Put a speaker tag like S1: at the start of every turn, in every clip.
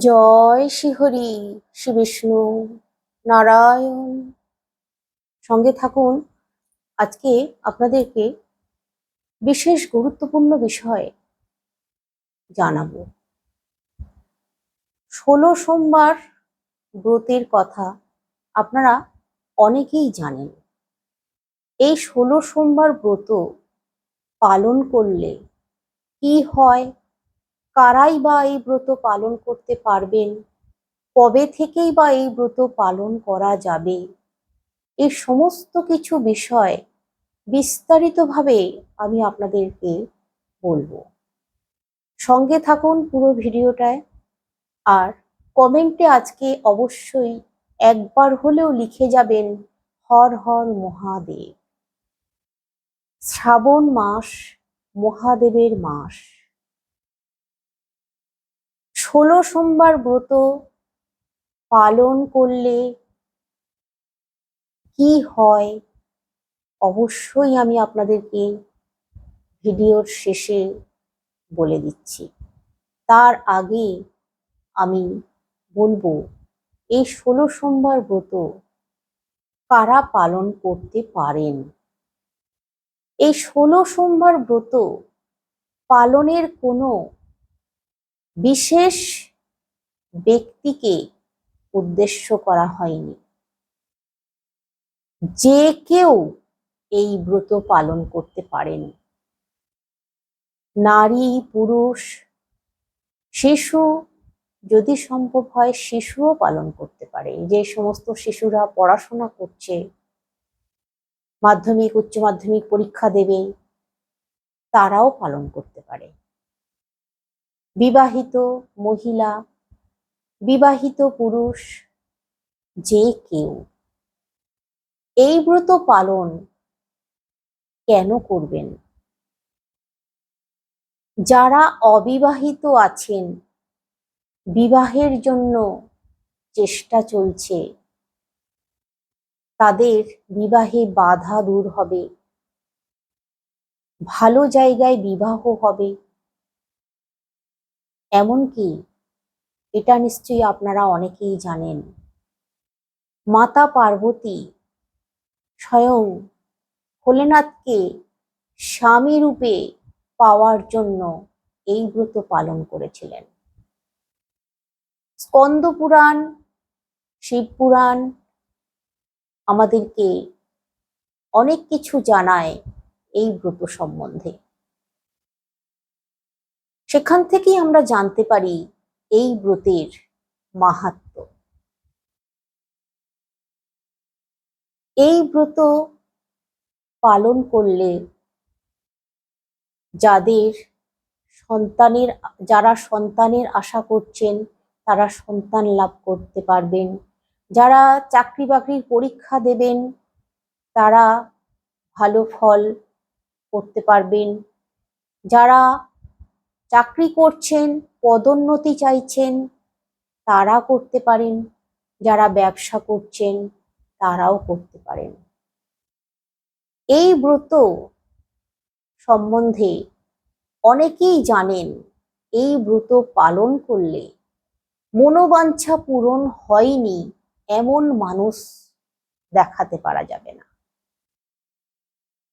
S1: জয় শ্রীহরি শ্রী বিষ্ণু নারায়ণ। সঙ্গে থাকুন, আজকে আপনাদেরকে বিশেষ গুরুত্বপূর্ণ বিষয় জানাব। ষোলো সোমবার ব্রতের কথা আপনারা অনেকেই জানেন। এই ষোলো সোমবার ব্রত পালন করলে কি হয়? কারাই বা এই ব্রত পালন করতে পারবেন? কবে থেকেই বা এই ব্রত পালন করা যাবে? এই সমস্ত কিছু বিষয় বিস্তারিতভাবে আমি আপনাদেরকে বলব। সঙ্গে থাকুন পুরো ভিডিওটায়। আর কমেন্টে আজকে অবশ্যই একবার হলেও লিখে যাবেন, হর হর মহাদেব। শ্রাবণ মাস, মহাদেবের মাস। ষোলো সোমবার ব্রত পালন করলে কি হয়? অবশ্যই আমি আপনাদেরকে ভিডিওর শেষে বলে দিচ্ছি। তার আগে আমি বলব, এই ষোলো সোমবার ব্রত কারা পালন করতে পারেন? এই ষোলো সোমবার ব্রত পালনের কোনো বিশেষ ব্যক্তিকে উদ্দেশ্য করা হয়নি। যে কেউ এই ব্রত পালন করতে পারেন। নারী, পুরুষ, শিশু, যদি সম্ভব হয় শিশুও পালন করতে পারে। যে সমস্ত শিশুরা পড়াশোনা করছে, মাধ্যমিক, উচ্চ মাধ্যমিক পরীক্ষা দেবে, তারাও পালন করতে পারে। বিবাহিত মহিলা, বিবাহিত পুরুষ, যে কেউ। এই ব্রত পালন কেন করবেন? যারা অবিবাহিত আছেন, বিবাহের জন্য চেষ্টা চলছে। তাদের বিবাহে বাধা দূর হবে। ভালো জায়গায় বিবাহ হবে। এমনকি এটা নিশ্চয়ই আপনারা অনেকেই জানেন। মাতা পার্বতী স্বয়ং ভোলেনাথকে স্বামী রূপে পাওয়ার জন্য এই ব্রত পালন করেছিলেন। স্কন্দ পুরাণ, শিব পুরাণ আমাদেরকে অনেক কিছু জানায় এই ব্রত সম্বন্ধে। সেখান থেকেই আমরা জানতে পারি এই ব্রতের মাহাত্ম এই ব্রত পালন করলে যাদের সন্তানের, যারা সন্তানের আশা করছেন, তারা সন্তান লাভ করতে পারবেন। যারা চাকরি বাকরির পরীক্ষা দেবেন, তারা ভালো ফল করতে পারবেন। যারা চাকরি করছেন, পদোন্নতি চাইছেন, তারা করতে পারেন, যারা ব্যবসা করছেন, তারাও করতে পারেন। এই ব্রত সম্বন্ধে অনেকেই জানেন, এই ব্রত পালন করলে মনোবাঞ্ছা পূরণ হয়নি এমন মানুষ দেখাতে পারা যাবে না।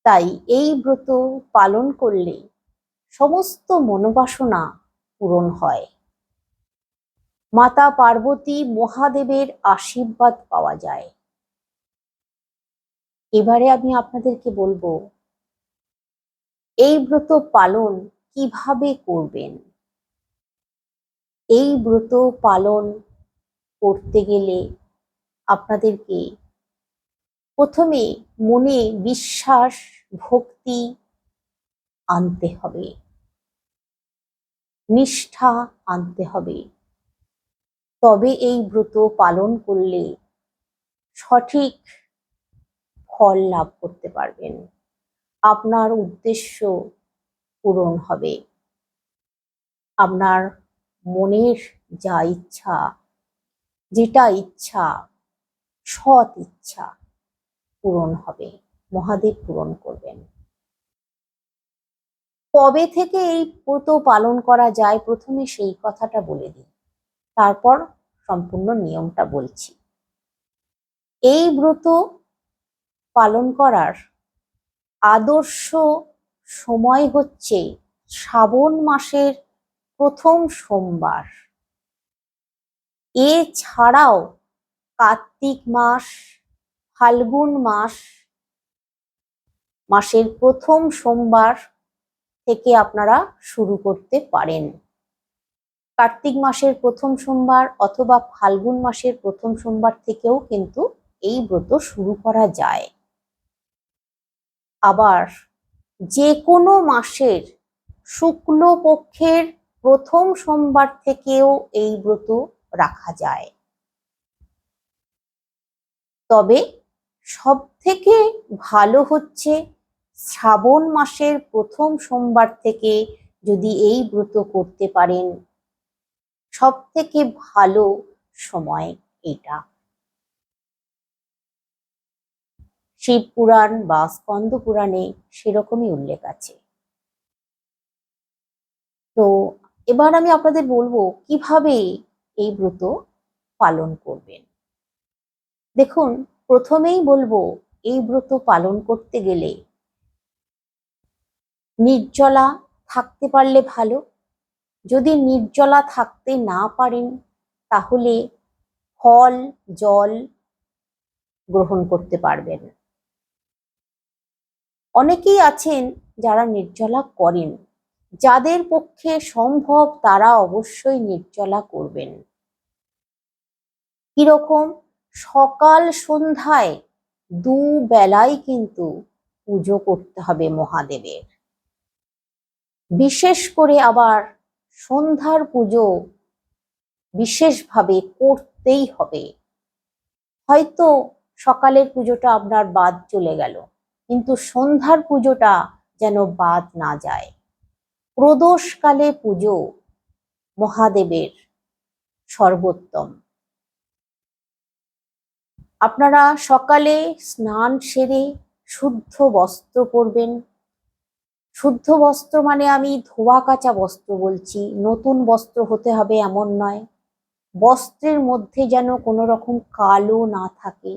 S1: তাই এই ব্রত পালন করলে সমস্ত মনোবাসনা পূরণ হয়। মাতা পার্বতী মহাদেবের আশীর্বাদ পাওয়া যায়। এবারে আমি আপনাদেরকে বলব, এই ব্রত পালন কীভাবে করবেন? এই ব্রত পালন করতে গেলে আপনাদেরকে প্রথমে মনে বিশ্বাস, ভক্তি আনতে হবে। নিষ্ঠা আনতে হবে। তবে এই ব্রত পালন করলে সঠিক ফল লাভ করতে পারবেন। আপনার উদ্দেশ্য পূরণ হবে। আপনার মনের যা ইচ্ছা, যেটা ইচ্ছা, সৎ ইচ্ছা পূরণ হবে। মহাদেব পূরণ করবেন। কবে থেকে এই ব্রত পালন করা যায়? প্রথমে সেই কথাটা বলে দিই। তারপর সম্পূর্ণ নিয়মটা বলছি। এই ব্রত পালন করার আদর্শ সময় হচ্ছে শ্রাবণ মাসের প্রথম সোমবার। এছাড়াও কার্তিক মাস, ফাল্গুন মাস, মাসের প্রথম সোমবার থেকে আপনারা শুরু করতে পারেন। কার্তিক মাসের প্রথম সোমবার অথবা ফাল্গুন মাসের প্রথম সোমবার থেকেও কিন্তু এই ব্রত শুরু করা যায়। আবার যে কোনো মাসের শুক্লপক্ষের প্রথম সোমবার থেকেও এই ব্রত রাখা যায়। তবে সব থেকে ভালো হচ্ছে শ্রাবণ মাসের প্রথম সোমবার থেকে যদি এই ব্রত করতে পারেন সব থেকে ভালো সময় এটা। শিব পুরাণ বা স্কন্দ পুরাণে সেরকমই উল্লেখ আছে। তো এবার আমি আপনাদের বলব কীভাবে এই ব্রত পালন করবেন। দেখুন, প্রথমেই বলব, এই ব্রত পালন করতে গেলে নির্জলা থাকতে পারলে ভালো। যদি নির্জলা থাকতে না পারেন, তাহলে ফল, জল গ্রহণ করতে পারবেন। অনেকেই আছেন যারা নির্জলা করেন। যাদের পক্ষে সম্ভব তারা অবশ্যই নির্জলা করবেন। কীরকম? সকাল সন্ধ্যায় দু বেলায় কিন্তু পুজো করতে হবে মহাদেবের। বিশেষ করে আবার সন্ধ্যার পুজো বিশেষভাবে করতেই হবে। হয়তো সকালের পুজোটা আপনার বাদ চলে গেল, কিন্তু সন্ধ্যার পুজোটা যেন বাদ না যায়। প্রদোষকালে পুজো মহাদেবের সর্বোত্তম। আপনারা সকালে স্নান সেরে শুদ্ধ বস্ত্র পরবেন শুদ্ধ বস্ত্র মানে আমি ধোয়া কাচা বস্ত্র বলছি, নতুন বস্ত্র হতে হবে এমন নয়। বস্ত্রের মধ্যে যেন কোনো রকম কালো না থাকে।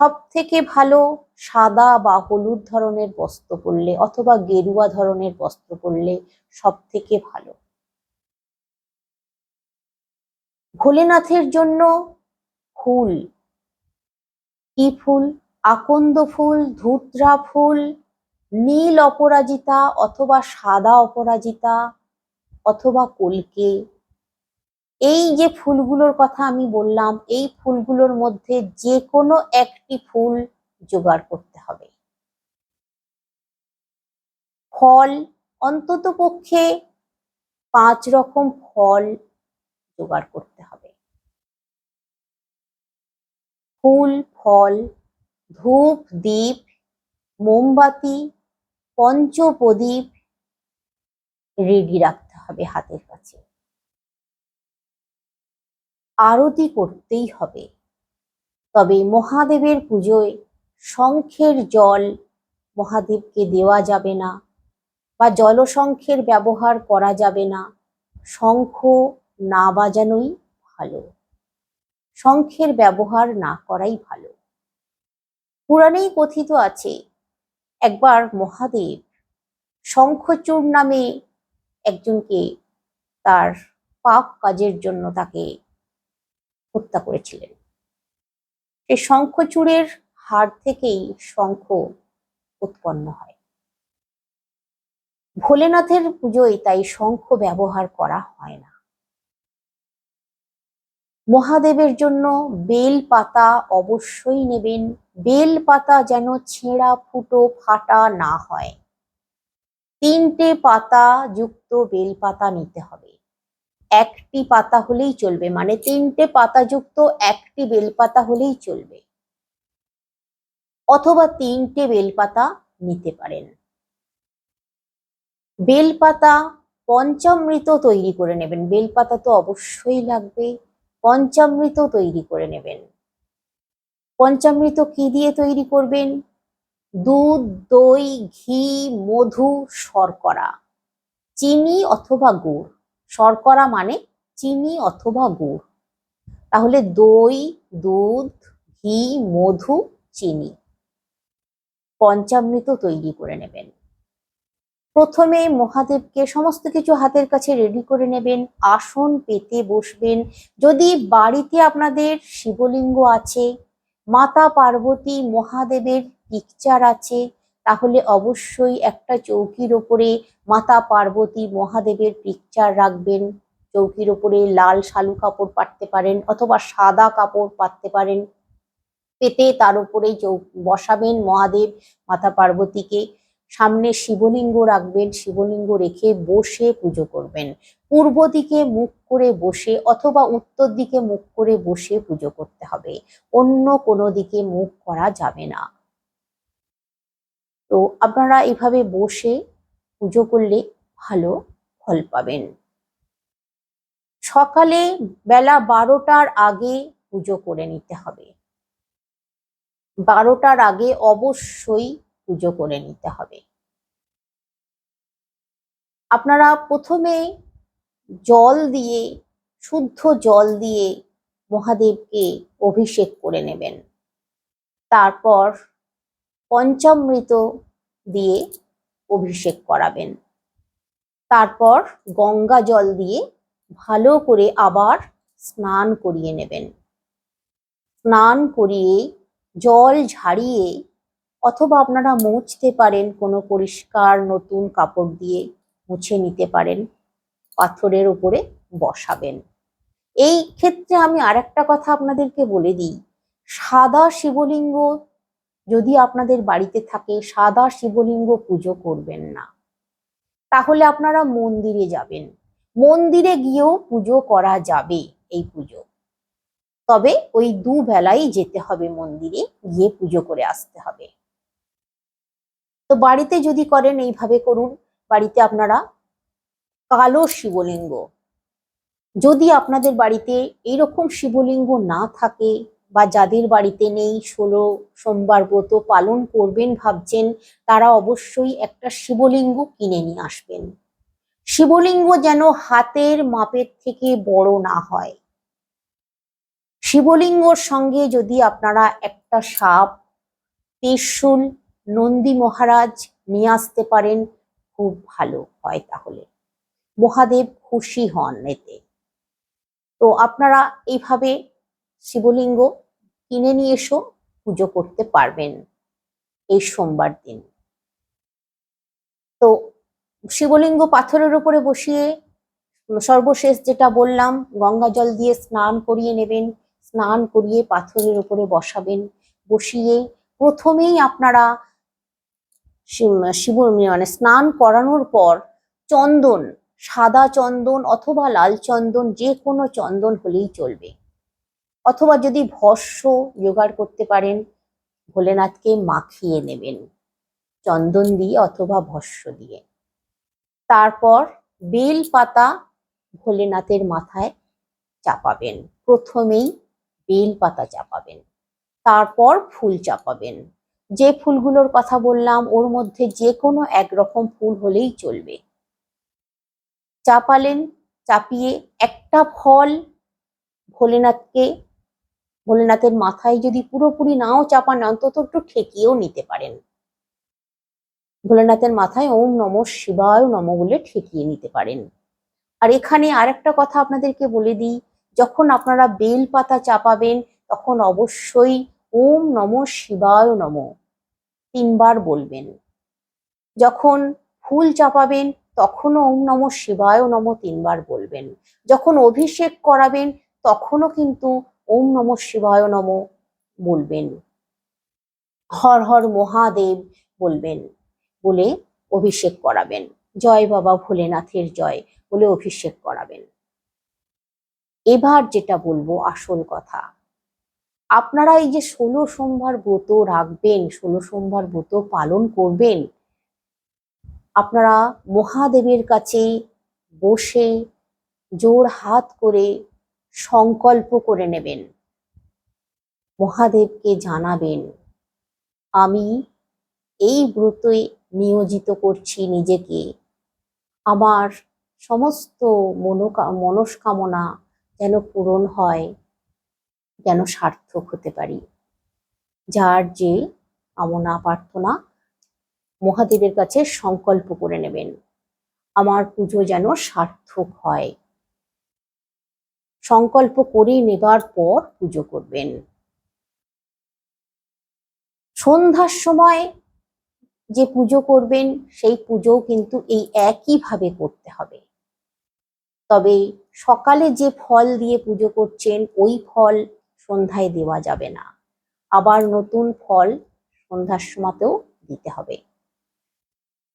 S1: সব থেকে ভালো সাদা বা হলুদ ধরনের বস্ত্র পরলে অথবা গেরুয়া ধরনের বস্ত্র পরলে সব থেকে ভালো। ভোলেনাথের জন্য ফুল। কি ফুল? আকন্দ ফুল, ধুত্রা ফুল নীল অপরাজিতা অথবা সাদা অপরাজিতা অথবা কলকে। এই যে ফুলগুলোর কথা আমি বললাম, এই ফুলগুলোর মধ্যে যে কোনো একটি ফুল জোগাড় করতে হবে। ফল, অন্তত পক্ষে পাঁচ রকম ফল জোগাড় করতে হবে। ফুল, ফল, ধূপ দ্বীপ মোমবাতি পঞ্চপ্রদীপ রেডি রাখতে হবে হাতের কাছে। আরতি করতেই হবে। তবে মহাদেবের পুজোয় শঙ্খের জল মহাদেবকে দেওয়া যাবে না বা জলশঙ্খের ব্যবহার করা যাবে না। শঙ্খ না বাজানোই ভালো। শঙ্খের ব্যবহার না করাই ভালো। পুরাণেই কথিত আছে একবার মহাদেব শঙ্খচূড় নামে একজনকে তার পাপ কাজের জন্য তাকে হত্যা করেছিলেন। সেই শঙ্খচূড়ের হাড় থেকেই শঙ্খ উৎপন্ন হয়। ভোলেনাথের পুজোয় তাই শঙ্খ ব্যবহার করা হয় না। মহাদেবের জন্য বেল পাতা অবশ্যই নেবেন। বেল পাতা যেন ছেঁড়া, ফুটো, ফাটা না হয়। তিনটে পাতা যুক্ত বেল পাতা নিতে হবে। একটি পাতা হলেই চলবে মানে তিনটে পাতা যুক্ত একটি বেলপাতা হলেই চলবে। অথবা তিনটে বেলপাতা নিতে পারেন। বেলপাতা পঞ্চামৃত তৈরি করে নেবেন। বেলপাতা তো অবশ্যই লাগবে। পঞ্চামৃত তৈরি করে নেবেন। পঞ্চামৃত কি দিয়ে তৈরি করবেন? দুধ, দই, ঘি, মধু, শর্করা। চিনি অথবা গুড়। শর্করা মানে চিনি অথবা গুড়। তাহলে দই, দুধ, ঘি, মধু, চিনি। পঞ্চামৃত তৈরি করে নেবেন। প্রথমে মহাদেবকে সমস্ত কিছু হাতের কাছে রেডি করে নেবেন, আসন পেতে বসবেন। যদি বাড়িতে আপনাদের শিবলিঙ্গ আছে, মাতা পার্বতী মহাদেবের পিকচার আছে, তাহলে অবশ্যই একটা চৌকির ওপরে মাতা পার্বতী মহাদেবের পিকচার রাখবেন। চৌকির ওপরে লাল শালু কাপড় পাততে পারেন অথবা সাদা কাপড় পাততে পারেন। পেতে তার উপরে বসাবেন মহাদেব মাতা পার্বতীকে। সামনে শিবলিঙ্গ রাখবেন, শিবলিঙ্গ রেখে বসে পুজো করবেন। পূর্ব দিকে মুখ করে বসে অথবা উত্তর দিকে মুখ করে বসে পুজো করতে হবে। অন্য কোনো দিকে মুখ করা যাবে না। তো আপনারা এভাবে বসে পুজো করলে ভালো ফল পাবেন। সকালে বেলা বারোটার আগে পুজো করে নিতে হবে। বারোটার আগে অবশ্যই পুজো করে নিতে হবে। আপনারা প্রথমে জল দিয়ে, শুদ্ধ জল দিয়ে মহাদেবকে অভিষেক করে নেবেন। তারপর পঞ্চামৃত দিয়ে অভিষেক করাবেন। তারপর গঙ্গা জল দিয়ে ভালো করে আবার স্নান করিয়ে নেবেন। স্নান করিয়ে জল ঝাড়িয়ে অথবা আপনারা মুছতে পারেন কোনো পরিষ্কার নতুন কাপড় দিয়ে মুছে নিতে পারেন, পাথরের উপরে বসাবেন। এই ক্ষেত্রে আমি আরেকটা কথা আপনাদেরকে বলে দিই। সাদা শিবলিঙ্গ যদি আপনাদের বাড়িতে থাকে, সাদা শিবলিঙ্গ পুজো করবেন না। তাহলে আপনারা মন্দিরে যাবেন। মন্দিরে গিয়েও পুজো করা যাবে এই পুজো। তবে ওই দু বেলাই যেতে হবে মন্দিরে, গিয়ে পুজো করে আসতে হবে। তো বাড়িতে যদি করেন, এইভাবে করুন। বাড়িতে আপনারা কালো শিবলিঙ্গ। যদি আপনাদের বাড়িতে এইরকম শিবলিঙ্গ না থাকে বা যাদের বাড়িতে নেই, ষোলো সোমবার ব্রত পালন করবেন ভাবছেন, তারা অবশ্যই একটা শিবলিঙ্গ কিনে নিয়ে আসবেন। শিবলিঙ্গ যেন হাতের মাপের থেকে বড় না হয়। শিবলিঙ্গর সঙ্গে যদি আপনারা একটা সাপ, ত্রিশূল নন্দী মহারাজ নিয়ে আসতে পারেন, খুব ভালো হয় তাহলে। মহাদেব খুশি হন এতে। তো আপনারা এইভাবে শিবলিঙ্গ কিনে নিয়ে এসো, পুজো করতে পারবেন এই সোমবার দিন। তো শিবলিঙ্গ পাথরের উপরে বসিয়ে সর্বশেষ যেটা বললাম, গঙ্গা জল দিয়ে স্নান করিয়ে নেবেন, স্নান করিয়ে পাথরের উপরে বসাবেন, বসিয়ে প্রথমেই আপনারা শিব- মানে স্নান করানোর পর চন্দন, সাদা চন্দন অথবা লাল চন্দন যে কোনো চন্দন হলেই চলবে। অথবা যদি ভস্য জোগাড় করতে পারেন, ভোলেনাথকে মাখিয়ে নেবেন চন্দন দিয়ে অথবা ভস্য দিয়ে। তারপর বেল পাতা ভোলেনাথের মাথায় চাপাবেন। প্রথমেই বেল পাতা চাপাবেন। তারপর ফুল চাপাবেন। যে ফুলগুলোর কথা বললাম, ওর মধ্যে যে কোনো একরকম ফুল হলেই চলবে। চাপালেন চাপিয়ে একটা ফল ভোলেনাথকে, ভোলেনাথের মাথায় যদি পুরোপুরি নাও চাপান, অন্তত একটু ঠেকিয়েও নিতে পারেন। ভোলেনাথের মাথায় ওম নম শিবায় নম বলে ঠেকিয়ে নিতে পারেন। আর এখানে আরেকটা কথা আপনাদেরকে বলে দিই, যখন আপনারা বেল পাতা চাপাবেন, তখন অবশ্যই ওম নম শিবায় নম। তিনবার বলবেন। যখন ফুল চাপাবেন, তখনও ওম নম শিবায় নম তিনবার বলবেন। যখন অভিষেক করাবেন, তখনও কিন্তু ওম নম শিবায় নম বলবেন। হর হর মহাদেব বলবেন, বলে অভিষেক করাবেন। জয় বাবা ভোলেনাথের জয়, বলে অভিষেক করাবেন। এবার যেটা বলব আসল কথা। আপনারা এই যে ষোলো সোমবার ব্রত রাখবেন, ষোলো সোমবার ব্রত পালন করবেন, আপনারা মহাদেবের কাছে বসে জোর হাত করে সংকল্প করে নেবেন। মহাদেবকে জানাবেন, আমি এই ব্রতে নিয়োজিত করছি নিজেকে। আমার সমস্ত মনোকা, মনস্কামনা যেন পূরণ হয়। যেন সার্থক হতে পারি? যার যে কামনা প্রার্থনা মহাদেবের কাছে সংকল্প করে নেবেন। আমার পুজো যেন সার্থক হয়। সংকল্প করে নেবার পর পুজো করবেন। সন্ধ্যার সময় যে পুজো করবেন, সেই পুজো কিন্তু এই একইভাবে করতে হবে। তবে সকালে যে ফল দিয়ে পুজো করছেন, ওই ফল সন্ধ্যায় দেওয়া যাবে না। আবার নতুন ফল সন্ধ্যার সময়তেও দিতে হবে।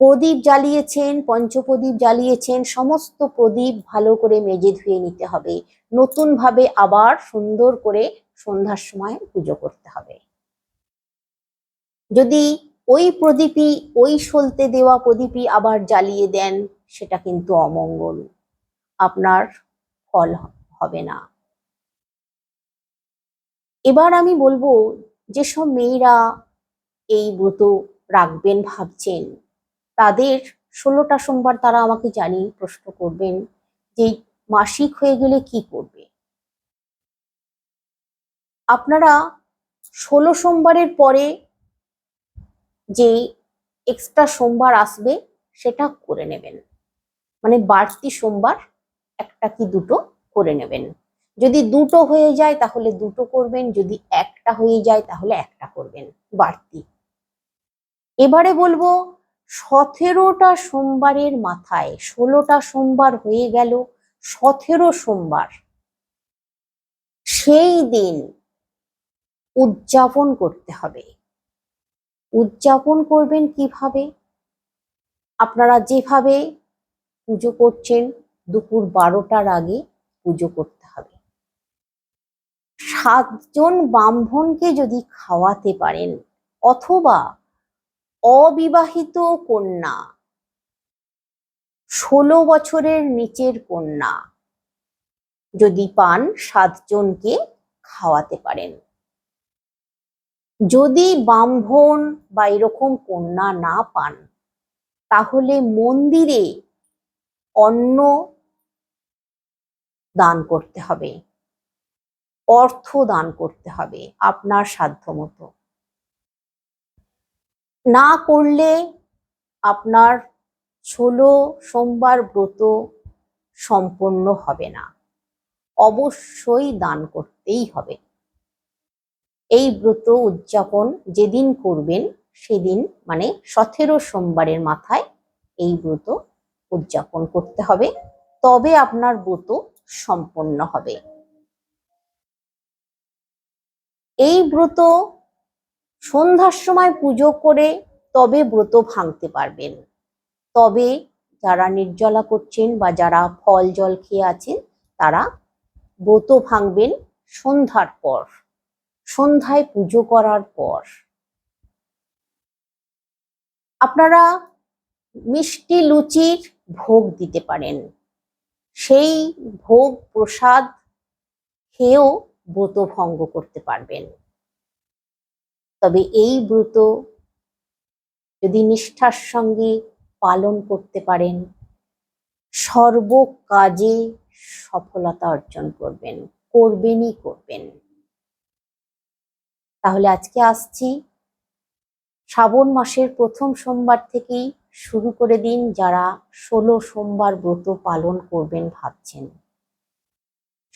S1: প্রদীপ জ্বালিয়েছেন, পঞ্চপ্রদীপ জ্বালিয়েছেন, সমস্ত প্রদীপ ভালো করে মেজে ধুয়ে নিতে হবে। নতুন ভাবে আবার সুন্দর করে সন্ধ্যার সময় পুজো করতে হবে। যদি ওই প্রদীপই, ওই সলতে দেওয়া প্রদীপই আবার জ্বালিয়ে দেন, সেটা কিন্তু অমঙ্গল। আপনার ফল হবে না। এবার আমি বলব, যেসব মেয়েরা এই ব্রত রাখবেন ভাবছেন, তাদের ষোলোটা সোমবার তারা আমাকে জানি প্রশ্ন করবেন যে, মাসিক হয়ে গেলে কি করবে? আপনারা ষোলো সোমবারের পরে যে এক্সট্রা সোমবার আসবে, সেটা করে নেবেন। মানে বাড়তি সোমবার একটা কি দুটো করে নেবেন। যদি দুটো হয়ে যায় তাহলে দুটো করবেন, যদি একটা হয়ে যায় তাহলে একটা করবেন। বাড়তি। এবারে বলব, সতেরোটা সোমবারের মাথায় ষোলোটা সোমবার হয়ে গেল, সতেরো সোমবার। সেই দিন উদযাপন করতে হবে। উদযাপন করবেন কীভাবে? আপনারা যেভাবে পুজো করছেন, দুপুর বারোটার আগে পুজো করতে হবে। সাতজন ব্রাহ্মণকে যদি খাওয়াতে পারেন, অথবা অবিবাহিত কন্যা, ষোলো বছরের নিচের কন্যা যদি পান, সাতজনকে খাওয়াতে পারেন। যদি ব্রাহ্মণ বা এরকম কন্যা না পান, তাহলে মন্দিরে অন্ন দান করতে হবে। অর্থ দান করতে হবে আপনার সাধ্য মতো না করলে আপনার ষোলো সোমবার ব্রত সম্পন্ন হবে না। অবশ্যই দান করতেই হবে। এই ব্রত উদযাপন যেদিন করবেন সেদিন মানে সতেরো সোমবারের মাথায় এই ব্রত উদযাপন করতে হবে। তবে আপনার ব্রত সম্পন্ন হবে। এই ব্রত সন্ধ্যার সময় পুজো করে তবে ব্রত ভাঙতে পারবেন। তবে যারা নির্জলা করছেন বা যারা ফল, জল খেয়ে আছেন, তারা ব্রত ভাঙবেন সন্ধ্যার পর। সন্ধ্যায় পুজো করার পর। আপনারা মিষ্টি লুচির ভোগ দিতে পারেন। সেই ভোগ প্রসাদ খেয়েও ব্রত ভঙ্গ করতে পারবেন। তবে এই ব্রত যদি নিষ্ঠার সঙ্গে পালন করতে পারেন, সর্ব কাজে সফলতা অর্জন করবেন, করবেনই করবেন। তাহলে আজকে আসছি। শ্রাবণ মাসের প্রথম সোমবার থেকেই শুরু করে দিন যারা ষোলো সোমবার ব্রত পালন করবেন ভাবছেন।